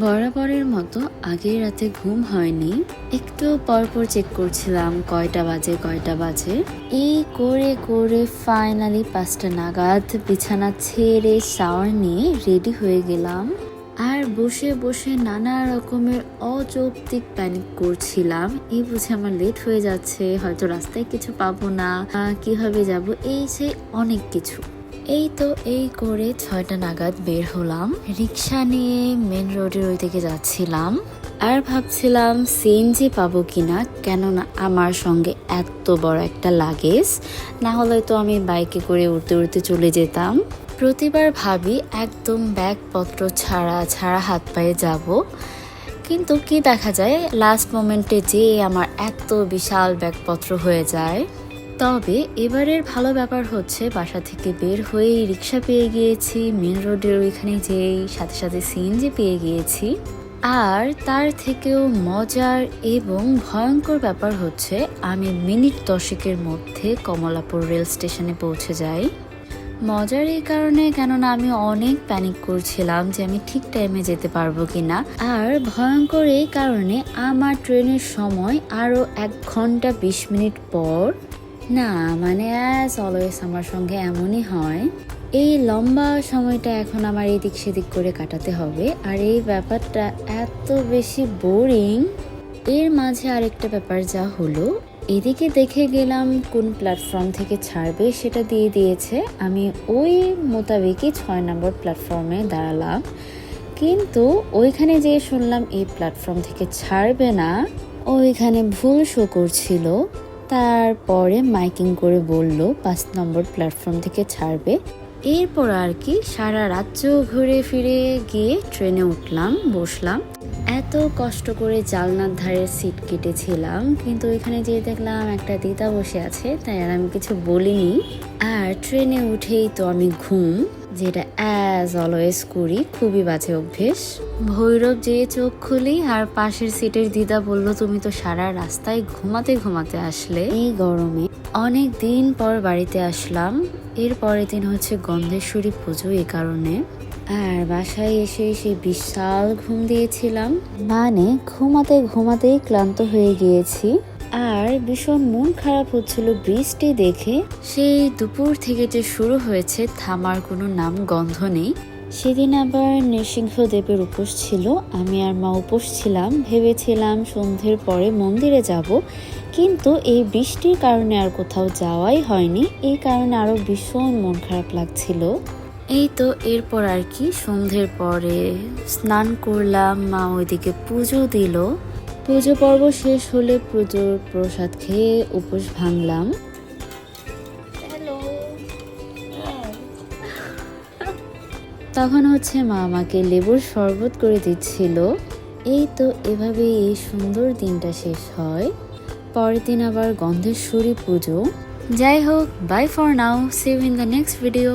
বরাবরের মতো আগের রাতে ঘুম হয়নি। একটু পরপর চেক করছিলাম কয়টা বাজে কয়টা বাজে। এই করে করে ফাইনালি পাঁচটা নাগাদ বিছানা ছেড়ে শাওয়ার নিয়ে রেডি হয়ে গেলাম। আর বসে বসে নানা রকমের অযৌক্তিক প্যানিক করছিলাম। এই বুঝে আমার লেট হয়ে যাচ্ছে, হয়তো রাস্তায় কিছু পাবো না কীভাবে যাব? এই সে অনেক কিছু। এই তো এই করে ছয়টা নাগাদ বের হলাম। রিক্সা নিয়ে মেন রোডের ওই দিকে যাচ্ছিলাম আর ভাবছিলাম সিএনজি পাবো কিনা? কেননা আমার সঙ্গে এত বড় একটা লাগেজ না হলে তো আমি বাইকে করে উঠতে উঠতে চলে যেতাম। প্রতিবার ভাবি একদম ব্যাগপত্র ছাড়া ছাড়া হাত পায়ে যাব। কিন্তু কি দেখা যায় লাস্ট মোমেন্টে যে আমার এত বিশাল ব্যাগপত্র হয়ে যায়। তবে এবারের ভালো ব্যাপার হচ্ছে বাসা থেকে বের হয়েই রিক্সা পেয়ে গিয়েছি মেন রোডের ওইখানে যেই সাথে সাথে সিএনজি পেয়ে গিয়েছি। আর তার থেকেও মজার এবং ভয়ঙ্কর ব্যাপার হচ্ছে আমি মিনিট দশেকের মধ্যে কমলাপুর রেল স্টেশনে পৌঁছে যাই। মজার এই কারণে কেননা আমি অনেক প্যানিক করছিলাম যে আমি ঠিক টাইমে যেতে পারব কিনা। আর ভয়ঙ্কর এই কারণে আমার ট্রেনের সময় আরও এক ঘণ্টা বিশ মিনিট পর না মানে অ্যাজ অলওয়েজ আমার সঙ্গে এমনই হয়। এই লম্বা সময়টা এখন আমার এদিক সেদিক করে কাটাতে হবে। আর এই ব্যাপারটা এত বেশি বোরিং এর মাঝে আরেকটা ব্যাপার যা হলো, এদিকে দেখে গেলাম কোন প্ল্যাটফর্ম থেকে ছাড়বে সেটা দিয়ে দিয়েছে। আমি ওই মোতাবেকই ছয় নম্বর প্ল্যাটফর্মে দাঁড়ালাম। কিন্তু ওইখানে যেয়ে শুনলাম এই প্ল্যাটফর্ম থেকে ছাড়বে না। ওইখানে ভুল শো করছিল। তারপরে মাইকিং করে বলল, পাঁচ নম্বর প্ল্যাটফর্ম থেকে ছাড়বে। এরপর আর কি সারা রাজ্য ঘুরে ফিরে গিয়ে ট্রেনে উঠলাম, বসলাম। এত কষ্ট করে জালনার ধারে সিট কেটেছিলাম, কিন্তু ওইখানে যেয়ে দেখলাম একটা দিদা বসে আছে, তাই আর আমি কিছু বলিনি। আর ট্রেনে উঠেই তো আমি ঘুম, যেটা অ্যাজ অলওয়েজ করি, খুবই বাজে অভ্যেস। ভৈরব যেয়ে চোখ খুলি, আর পাশের সিটের দিদা বলল, তুমি তো সারা রাস্তায় ঘুমাতে ঘুমাতে আসলে। এই গরমে অনেক দিন পর বাড়িতে আসলাম এর পরের দিন হচ্ছে গন্ধেশ্বরী পুজো এই কারণে। আর বাসায় এসে সেই বিশাল ঘুম দিয়েছিলাম। মানে ঘুমাতে ঘুমাতেই ক্লান্ত হয়ে গিয়েছি। আর ভীষণ মন খারাপ হচ্ছিল বৃষ্টি দেখে। সেই দুপুর থেকে যে শুরু হয়েছে থামার কোনো নাম গন্ধ নেই। সেদিন আবার নৃসিংহদেবের উপোস ছিল। আমি আর মা উপোস ছিলাম। ভেবেছিলাম সন্ধ্যের পরে মন্দিরে যাব। কিন্তু এই বৃষ্টির কারণে আর কোথাও যাওয়াই হয়নি। এই কারণে আরও ভীষণ মন খারাপ লাগছিল। এই তো এরপর আর কি সন্ধ্যের পরে স্নান করলাম মা ওইদিকে পুজো দিল। পুজো পর্ব শেষ হলে পুজোর প্রসাদ খেয়ে উপোস ভাঙলাম। তখন হচ্ছে মা আমাকে লেবুর শরবত করে দিচ্ছিল। এই তো এভাবে এই সুন্দর দিনটা শেষ হয়। পরের দিন আবার গন্ধেশ্বরী পুজো। যাই হোক bye for now see in the next video